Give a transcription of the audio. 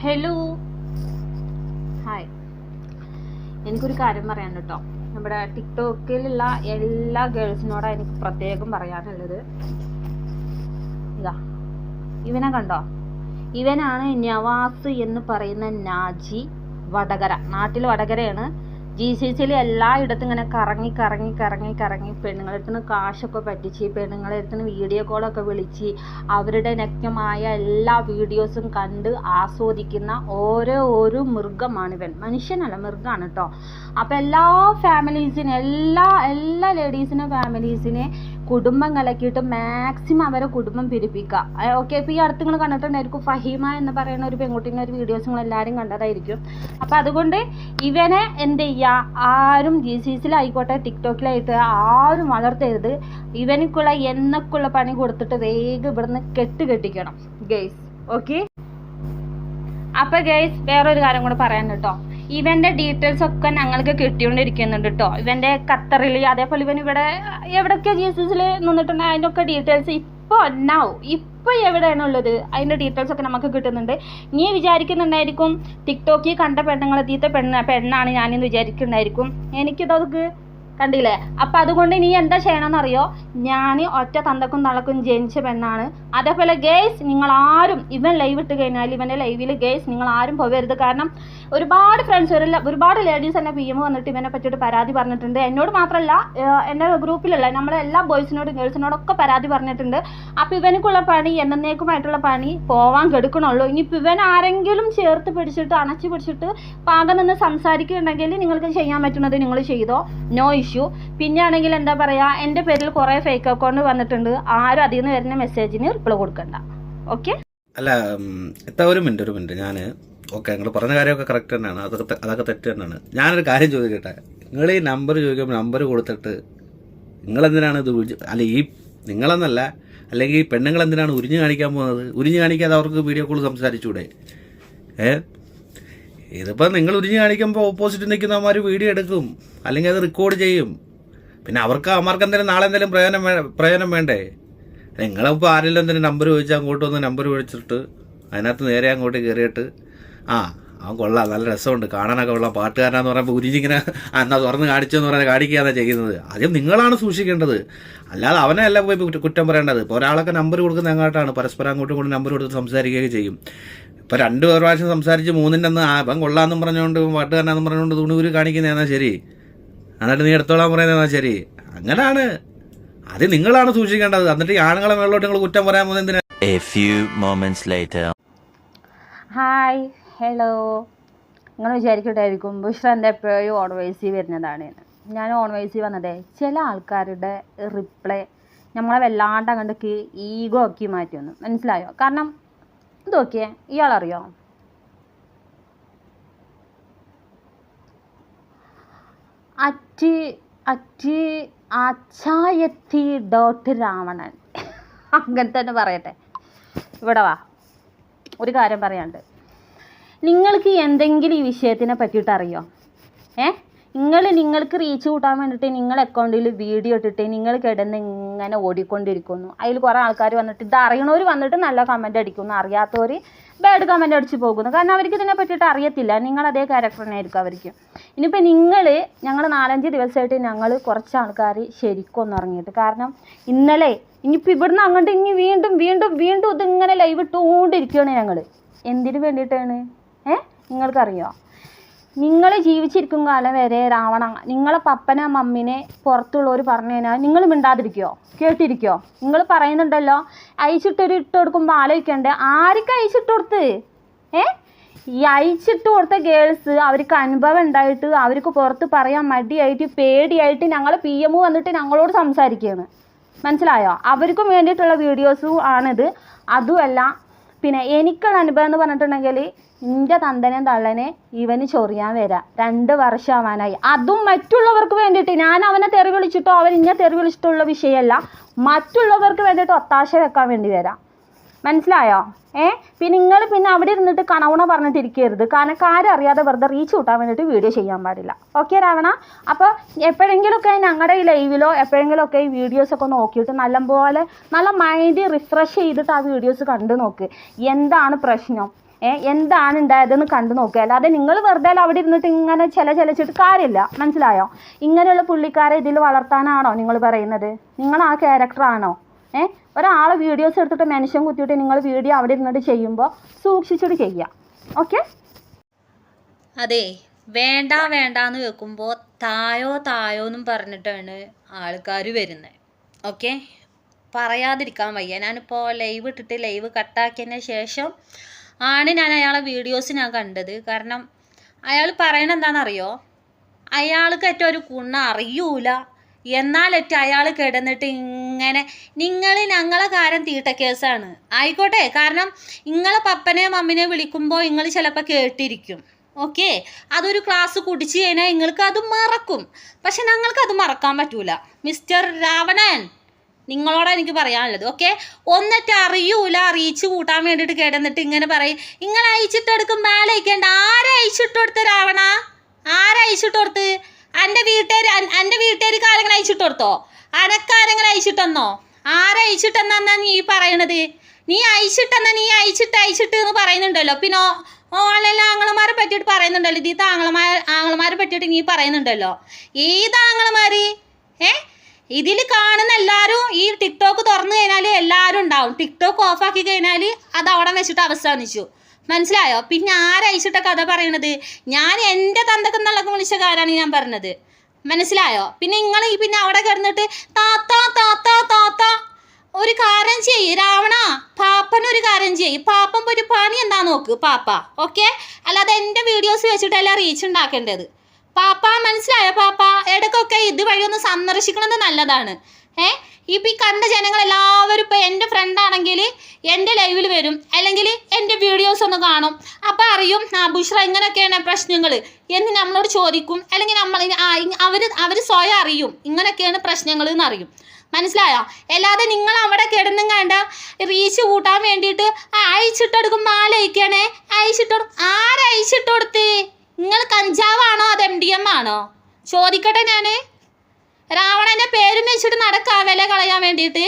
Hello hi എനിക്കൊരു കാര്യം പറയാൻ കേട്ടോ നമ്മുടെ ടിക്ടോക്കിലുള്ള എല്ലാ ഗേൾസിനോടാണ് എനിക്ക് പ്രത്യേകം പറയാനുള്ളത്. ഇതാ. ഇവനെ കണ്ടോ? ഇവനാണ് നവാസ് എന്ന് പറയുന്ന നാജി വടകര. നാട്ടിൽ വടകരയാണ്. ജി സി സിയിൽ എല്ലായിടത്തും ഇങ്ങനെ കറങ്ങി കറങ്ങി കറങ്ങി കറങ്ങി പെണ്ണുങ്ങളെ അടുത്ത് നിന്ന് കാശൊക്കെ പറ്റിച്ച് പെണ്ണുങ്ങളെ അടുത്ത് നിന്ന് വീഡിയോ കോളൊക്കെ വിളിച്ച് അവരുടെ നഗ്നമായ എല്ലാ വീഡിയോസും കണ്ട് ആസ്വദിക്കുന്ന ഓരോ ഒരു മൃഗമാണ് ഇവൻ. മനുഷ്യനല്ല മൃഗമാണ് കേട്ടോ അപ്പോൾ എല്ലാ ഫാമിലീസിനും എല്ലാ എല്ലാ ലേഡീസിനും ഫാമിലീസിനെ കുടുംബം കലക്കിയിട്ട് മാക്സിമം അവരെ കുടുംബം പിരിപ്പിക്കുക. ഓക്കെ ഇപ്പോൾ ഈ അടുത്ത് നിങ്ങൾ കണ്ടിട്ടുണ്ടായിരിക്കും ഫഹീമ എന്ന് പറയുന്ന ഒരു പെൺകുട്ടീന്റെ ഒരു വീഡിയോസ് നിങ്ങൾ എല്ലാവരും കണ്ടതായിരിക്കും. അപ്പോൾ അതുകൊണ്ട് ഇവനെ എന്ത് ചെയ്യുക? ആരും ജി സി സിയിലായിക്കോട്ടെ ടിക്ടോക്കിലായിട്ട് ആരും വളർത്തരുത്. ഇവനക്കുള്ള എന്നൊക്കെയുള്ള പണി കൊടുത്തിട്ട് വേഗം ഇവിടുന്ന് കെട്ട് കെട്ടിക്കണം ഗെയ്സ് ഓക്കെ അപ്പോൾ ഗെയ്സ് വേറൊരു കാര്യം കൂടെ പറയാൻ കേട്ടോ. ഇവന്റെ ഡീറ്റെയിൽസ് ഒക്കെ ഞങ്ങൾക്ക് കിട്ടിക്കൊണ്ടിരിക്കുന്നുണ്ട് കേട്ടോ ഇവന്റെ ഖത്തറിൽ അതേപോലെ ഇവൻ ഇവിടെ എവിടെയൊക്കെ ജി എസ് എസിൽ നിന്നിട്ടുണ്ട്. അതിന്റെയൊക്കെ ഡീറ്റെയിൽസ് ഇപ്പോൾ നൗ ഇപ്പോൾ എവിടെയാണ് ഉള്ളത് അതിന്റെ ഡീറ്റെയിൽസ് ഒക്കെ നമുക്ക് കിട്ടുന്നുണ്ട്. നീ വിചാരിക്കുന്നുണ്ടായിരിക്കും ടിക്ടോക്കിൽ കണ്ട പെണ്ണുങ്ങൾ തീത്ത പെണ്ണ പെണ്ണാണ് ഞാനെന്ന് വിചാരിക്കുന്നുണ്ടായിരിക്കും. എനിക്കിതൊക്കെ കണ്ടില്ലേ? അപ്പം അതുകൊണ്ട് നീ എന്താ ചെയ്യണമെന്നറിയോ? ഞാൻ ഒറ്റ തന്തക്കും തളക്കും ജനിച്ച പെണ്ണാണ്. അതേപോലെ ഗേസ് നിങ്ങൾ ആരും ഇവൻ ലൈവ് ഇട്ട് കഴിഞ്ഞാൽ ഇവന്റെ ലൈവിൽ ഗേസ് നിങ്ങൾ ആരും പോവരുത്. കാരണം ഒരുപാട് ഫ്രണ്ട്സ് ഒരു ഒരുപാട് ലേഡീസ് എന്നെ പി എം വന്നിട്ട് ഇവനെ പറ്റിയിട്ട് പരാതി പറഞ്ഞിട്ടുണ്ട്. എന്നോട് മാത്രമല്ല എന്റെ ഗ്രൂപ്പിലുള്ള നമ്മളെ എല്ലാ ബോയ്സിനോടും ഗേൾസിനോടൊക്കെ പരാതി പറഞ്ഞിട്ടുണ്ട്. അപ്പോൾ ഇവനക്കുള്ള പണി എന്നേക്കുമായിട്ടുള്ള പണി പോവാൻ കെടുക്കണുള്ളൂ. ഇനിയിപ്പോൾ ഇവൻ ആരെങ്കിലും ചേർത്ത് പിടിച്ചിട്ട് അണച്ചു പിടിച്ചിട്ട് പാകം നിന്ന് സംസാരിക്കുന്നുണ്ടെങ്കിൽ നിങ്ങൾക്ക് ചെയ്യാൻ പറ്റുന്നത് നിങ്ങൾ ചെയ്തോ? നോ പിന്നെ ആണെങ്കിൽ എന്താ പറയുക എന്റെ പേരിൽ കുറേ ഫേക്ക് അക്കൗണ്ട് വന്നിട്ടുണ്ട്. ആരും അതിൽ നിന്ന് വരുന്ന മെസ്സേജിന് റിപ്ലൈ കൊടുക്കണ്ട. ഓക്കെ അല്ല ഉം, എത്താ ഒരു മിനിറ്റ് ഒരു മിനിറ്റ് ഞാൻ ഓക്കെ നിങ്ങൾ പറഞ്ഞ കാര്യമൊക്കെ കറക്റ്റ് തന്നെയാണ്. അതൊക്കെ അതൊക്കെ തെറ്റ് തന്നെയാണ്. ഞാനൊരു കാര്യം ചോദിക്കട്ടെ? നിങ്ങൾ ഈ നമ്പർ ചോദിക്കുമ്പോൾ നമ്പർ കൊടുത്തിട്ട് നിങ്ങളെന്തിനാണ് ഇത് അല്ല ഈ നിങ്ങളെന്നല്ല അല്ലെങ്കിൽ ഈ പെണ്ണുങ്ങൾ എന്തിനാണ് ഉരിഞ്ഞു കാണിക്കാൻ പോകുന്നത്? ഉരിഞ്ഞു കാണിക്കാതെ അവർക്ക് വീഡിയോ കോൾ സംസാരിച്ചൂടെ? ഏ? ഇതിപ്പോൾ നിങ്ങൾ ഉരിഞ്ഞു കാണിക്കുമ്പോൾ ഓപ്പോസിറ്റ് നിൽക്കുന്നവന്മാർ വീഡിയോ എടുക്കും. അല്ലെങ്കിൽ അത് റെക്കോർഡ് ചെയ്യും. പിന്നെ അവർക്ക് അവന്മാർക്ക് എന്തെങ്കിലും നാളെ എന്തെങ്കിലും പ്രയോജനം പ്രയോജനം വേണ്ടേ? നിങ്ങളിപ്പോൾ ആരെങ്കിലും എന്തെങ്കിലും നമ്പർ ചോദിച്ചാൽ അങ്ങോട്ട് വന്ന് നമ്പർ വിളിച്ചിട്ട് അതിനകത്ത് നേരെ അങ്ങോട്ട് കയറിയിട്ട് ആ അവൻ കൊള്ളാം നല്ല രസമുണ്ട് കാണാനൊക്കെ ഉള്ള പാട്ടുകാരനാന്ന് പറയുമ്പോൾ ഉരിഞ്ഞിങ്ങനെ എന്നാ തുറന്ന് കാണിച്ചെന്ന് പറഞ്ഞാൽ കാണിക്കുകയാണ് ചെയ്യുന്നത്. ആദ്യം നിങ്ങളാണ് സൂക്ഷിക്കേണ്ടത്. അല്ലാതെ അവനെ അല്ല പോയി കുറ്റം പറയേണ്ടത്. ഇപ്പോൾ ഒരാളൊക്കെ നമ്പർ കൊടുക്കുന്ന അങ്ങോട്ടാണ് പരസ്പരം അങ്ങോട്ടും ഇങ്ങോട്ടും നമ്പർ കൊടുത്ത് സംസാരിക്കുകയൊക്കെ ചെയ്യും. ഇപ്പോൾ രണ്ട് പ്രാവശ്യം സംസാരിച്ച് മൂന്നിന്റെ അന്ന് ആ അവൻ കൊള്ളാമെന്നും പറഞ്ഞുകൊണ്ട് പാട്ടുകാരനാന്നും പറഞ്ഞുകൊണ്ട് തുണിവൂര് കാണിക്കുന്ന എന്നാൽ ശരി. എന്നിട്ട് നീ എടുത്തോളാൻ എന്നാൽ ശരി. അങ്ങനെയാണ് അത് നിങ്ങളാണ് സൂക്ഷിക്കേണ്ടത്. എന്നിട്ട് ഈ ആണുങ്ങളെ മേളിലോട്ട് നിങ്ങൾ കുറ്റം പറയാൻ പോകുന്നത് എന്തിനാ? A few moments later. Hi hello നിങ്ങൾ വിചാരിക്കട്ടായിരിക്കും ബുഷ്ര എന്റെ എപ്പോഴും ഓൺ വൈസി വരുന്നതാണ്. എന്ന്. ഞാൻ ഓൺ വൈസി വന്നതേ ചില ആൾക്കാരുടെ റിപ്ലൈ നമ്മളെ വല്ലാണ്ട് അങ്ങോട്ട് ഈഗോ ആക്കി മാറ്റി വന്നു മനസ്സിലായോ? കാരണം ഇത് നോക്കിയേ ഇയാളറിയോ? അറ്റി അറ്റി അച്ചായത്തി ഡോട്ട് രാവണൻ. അങ്ങനെ തന്നെ പറയട്ടെ. ഇവിടെ വാ. ഒരു കാര്യം പറയാണ്ട് നിങ്ങൾക്ക് എന്തെങ്കിലും ഈ വിഷയത്തിനെ പറ്റിയിട്ട് അറിയോ ഏ? നിങ്ങൾ നിങ്ങൾക്ക് റീച്ച് കൂട്ടാൻ വേണ്ടിയിട്ട് നിങ്ങൾ അക്കൗണ്ടിൽ വീഡിയോ ഇട്ടിട്ട് നിങ്ങൾ കിടന്ന് ഇങ്ങനെ ഓടിക്കൊണ്ടിരിക്കുന്നു. അതിൽ കുറേ ആൾക്കാർ വന്നിട്ട് ഇത് അറിയണവർ വന്നിട്ട് നല്ല കമന്റ് അടിക്കുന്നു. അറിയാത്തവർ ബാഡ് കമന്റ് അടിച്ച് പോകുന്നു. കാരണം അവർക്ക് ഇതിനെ പറ്റിയിട്ട് അറിയത്തില്ല. നിങ്ങൾ അതേ ക്യാരക്ടറിനെ ആയിരിക്കും അവർക്ക്. ഇനിയിപ്പോൾ നിങ്ങൾ ഞങ്ങൾ നാലഞ്ച് ദിവസമായിട്ട് ഞങ്ങൾ കുറച്ച് ആൾക്കാർ ശരിക്കും ഒന്ന് ഇറങ്ങിയിട്ട്. കാരണം ഇന്നലെ ഇനിയിപ്പോൾ ഇവിടുന്ന് അങ്ങോട്ട് ഇനി വീണ്ടും വീണ്ടും വീണ്ടും ഇതിങ്ങനെ ലൈവ് ഇട്ടുകൊണ്ടിരിക്കുകയാണ് ഞങ്ങൾ എന്തിനു വേണ്ടിയിട്ടാണ്? ഏ? നിങ്ങൾക്കറിയോ? നിങ്ങൾ ജീവിച്ചിരിക്കും കാലം വരെ രാവണ നിങ്ങളെ പപ്പനെ മമ്മിനെ പുറത്തുള്ളവർ പറഞ്ഞു കഴിഞ്ഞാൽ നിങ്ങൾ മിണ്ടാതിരിക്കോ? കേട്ടിരിക്കോ? നിങ്ങൾ പറയുന്നുണ്ടല്ലോ അയച്ചിട്ടൊരു ഇട്ട് കൊടുക്കുമ്പോൾ ആലോചിക്കണ്ടേ? ആർക്ക് അയച്ചിട്ട് കൊടുത്ത്? ഏ? ഈ അയച്ചിട്ട് കൊടുത്ത ഗേൾസ് അവർക്ക് അനുഭവം ഉണ്ടായിട്ട് അവർക്ക് പുറത്ത് പറയാൻ മടിയായിട്ട് പേടിയായിട്ട് ഞങ്ങൾ പി എം വന്നിട്ട് ഞങ്ങളോട് സംസാരിക്കുകയാണ്. മനസ്സിലായോ? അവർക്കും വേണ്ടിയിട്ടുള്ള വീഡിയോസും ആണിത്. അതുമല്ല പിന്നെ എനിക്കുള്ള അനുഭവം എന്ന് പറഞ്ഞിട്ടുണ്ടെങ്കിൽ എന്റെ തന്തനെ തള്ളനെ ഇവന് ചൊറിയാൻ വരാം. രണ്ട് വർഷം ആവാനായി അതും മറ്റുള്ളവർക്ക് വേണ്ടിയിട്ട്. ഞാൻ അവനെ തെറി വിളിച്ചിട്ടോ അവൻ ഇന്നെ തെറി വിളിച്ചിട്ടുള്ള വിഷയമല്ല. മറ്റുള്ളവർക്ക് വേണ്ടിയിട്ട് ഒത്താശ വെക്കാൻ വേണ്ടി വരാം. മനസ്സിലായോ? ഏ? പിന്നെ നിങ്ങൾ പിന്നെ അവിടെ ഇരുന്നിട്ട് കണവണ പറഞ്ഞിട്ടിരിക്കരുത് കാരണം കാര്യം അറിയാതെ വെറുതെ റീച്ച് കൂട്ടാൻ വേണ്ടിയിട്ട് വീഡിയോ ചെയ്യാൻ പാടില്ല. ഓക്കെ രാവണ? അപ്പോൾ എപ്പോഴെങ്കിലുമൊക്കെ ഞങ്ങളുടെ ഈ ലൈവിലോ എപ്പോഴെങ്കിലുമൊക്കെ ഈ വീഡിയോസൊക്കെ നോക്കിയിട്ട് നല്ലപോലെ നല്ല മൈൻഡ് റിഫ്രഷ് ചെയ്തിട്ട് ആ വീഡിയോസ് കണ്ടു നോക്ക്. എന്താണ് പ്രശ്നം? എന്താണ് ഉണ്ടായതെന്ന് കണ്ടു നോക്കുക അല്ലാതെ നിങ്ങൾ വെറുതെ അവിടെ ഇരുന്നിട്ട് ഇങ്ങനെ ചില ചിലച്ചിട്ട് കാര്യമില്ല. മനസ്സിലായോ? ഇങ്ങനെയുള്ള പുള്ളിക്കാരെ ഇതിൽ വളർത്താനാണോ നിങ്ങൾ പറയുന്നത്? നിങ്ങൾ ആ ക്യാരക്ടറാണോ ഏ ഒരാൾ വീഡിയോസ് എടുത്തിട്ട് മെൻഷൻ കുത്തിയിട്ട് നിങ്ങൾ വീഡിയോ അവിടെ ഇരുന്നിട്ട് ചെയ്യുമ്പോൾ സൂക്ഷിച്ചിട്ട് ചെയ്യുക. ഓക്കെ അതെ വേണ്ട വേണ്ട എന്ന് വെക്കുമ്പോൾ തായോ തായോ എന്നും പറഞ്ഞിട്ടാണ് ആൾക്കാർ വരുന്നത് ഓക്കെ പറയാതിരിക്കാൻ വയ്യ. ഞാനിപ്പോൾ ലൈവ് ഇട്ടിട്ട് ലൈവ് കട്ടാക്കിയതിന് ശേഷം ആണ് ഞാൻ അയാളെ വീഡിയോസ് ഞാൻ കണ്ടത്. കാരണം അയാൾ പറയണെന്താണെന്നറിയോ അയാൾക്ക് ഏറ്റവും ഒരു ഗുണം അറിയൂല. എന്നാലേറ്റ അയാൾ കിടന്നിട്ട് ഇങ്ങനെ നിങ്ങൾ ഞങ്ങളെ കാരം തീട്ട കേസാണ്. ആയിക്കോട്ടെ കാരണം നിങ്ങളെ പപ്പനെ മമ്മിനെ വിളിക്കുമ്പോൾ നിങ്ങൾ ചിലപ്പോൾ കേട്ടിരിക്കും. ഓക്കെ? അതൊരു ക്ലാസ് കുടിച്ച് കഴിഞ്ഞാൽ നിങ്ങൾക്ക് അത് മറക്കും. പക്ഷെ ഞങ്ങൾക്ക് അത് മറക്കാൻ പറ്റൂല. മിസ്റ്റർ രാവണൻ നിങ്ങളോട് എനിക്ക് പറയാനുള്ളത്. ഓക്കെ? ഒന്നിട്ട് അറിയൂല അറിയിച്ച് കൂട്ടാൻ വേണ്ടിയിട്ട് കിടന്നിട്ട് ഇങ്ങനെ പറയും നിങ്ങൾ അയച്ചിട്ടെടുക്കും മേലെ അയക്കേണ്ട ആരെ അയച്ചിട്ട് കൊടുത്ത രാവണ? ആരെ അയച്ചിട്ട് കൊടുത്ത് എന്റെ വീട്ടുകാർ എന്റെ വീട്ടുകാർക്ക് ആരെങ്കിലും അയച്ചിട്ട് കൊടുത്തോ? അനക്കാരെങ്കിലും അയച്ചിട്ടെന്നോ ആരെ അയച്ചിട്ടെന്നാ നീ പറയണത്? നീ അയച്ചിട്ടെന്നാ നീ അയച്ചിട്ട് അയച്ചിട്ട് എന്ന് പറയുന്നുണ്ടല്ലോ. പിന്നെ ഓൺലൈനിൽ ആങ്ങളമാരെ പറ്റിയിട്ട് പറയുന്നുണ്ടല്ലോ. ഇത് ആങ്ങളമാർ ആങ്ങളമാരെ പറ്റിയിട്ട് നീ പറയുന്നുണ്ടല്ലോ. ഏത് ആങ്ങളമാര്? ഏ? ഇതിൽ കാണുന്ന എല്ലാവരും ഈ ടിക്ടോക്ക് തുറന്നു കഴിഞ്ഞാൽ എല്ലാവരും ഉണ്ടാവും. ടിക്ടോക്ക് ഓഫാക്കി കഴിഞ്ഞാൽ അത് അവിടെ വെച്ചിട്ട് അവസാനിച്ചു. മനസ്സിലായോ? പിന്നെ ആരയച്ചിട്ട കഥ പറയണത്? ഞാൻ എന്റെ തന്തക്കെന്നുള്ളൊക്കെ വിളിച്ച കാരാണ് ഞാൻ പറഞ്ഞത്. മനസ്സിലായോ? പിന്നെ നിങ്ങൾ ഈ പിന്നെ അവിടെ കിടന്നിട്ട് താത്ത താത്ത താത്ത ഒരു കാര്യം ചെയ്യ് രാവണ പാപ്പൻ പാപ്പനൊരു കാര്യം ചെയ്യ്. പാപ്പൻ ഒരു പണി എന്താ നോക്ക് പാപ്പ ഓക്കെ അല്ലാതെ എന്റെ വീഡിയോസ് വെച്ചിട്ടല്ല റീച്ച് ഉണ്ടാക്കേണ്ടത്. പാപ്പ മനസ്സിലായോ പാപ്പ? ഇടയ്ക്കൊക്കെ ഇത് വഴി ഒന്ന് സന്ദർശിക്കണത് നല്ലതാണ്. ഏ? ഇപ്പം ഈ കണ്ട ജനങ്ങൾ എല്ലാവരും ഇപ്പം എന്റെ ഫ്രണ്ട് ആണെങ്കിൽ എന്റെ ലൈവിൽ വരും. അല്ലെങ്കിൽ എന്റെ വീഡിയോസ് ഒന്ന് കാണും. അപ്പോൾ അറിയും ആ ബുഷ്ര ഇങ്ങനെയൊക്കെയാണ് പ്രശ്നങ്ങൾ എന്ന് നമ്മളോട് ചോദിക്കും. അല്ലെങ്കിൽ നമ്മൾ അവർ അവർ സ്വയം അറിയും ഇങ്ങനെയൊക്കെയാണ് പ്രശ്നങ്ങൾ എന്ന് അറിയും. മനസ്സിലായോ? അല്ലാതെ നിങ്ങൾ അവിടെ കിടന്നും കണ്ട റീച്ച് കൂട്ടാൻ വേണ്ടിയിട്ട് അയച്ചിട്ടെടുക്കും മാലയിക്കണേ ആരയച്ചിട്ട് കൊടുത്ത്? നിങ്ങൾ കഞ്ചാവാണോ അത് എം ഡി എം ആണോ? ചോദിക്കട്ടെ ഞാൻ രാവണന്റെ പേരും വെച്ചിട്ട് നടക്കാ വില കളയാൻ വേണ്ടിയിട്ട്?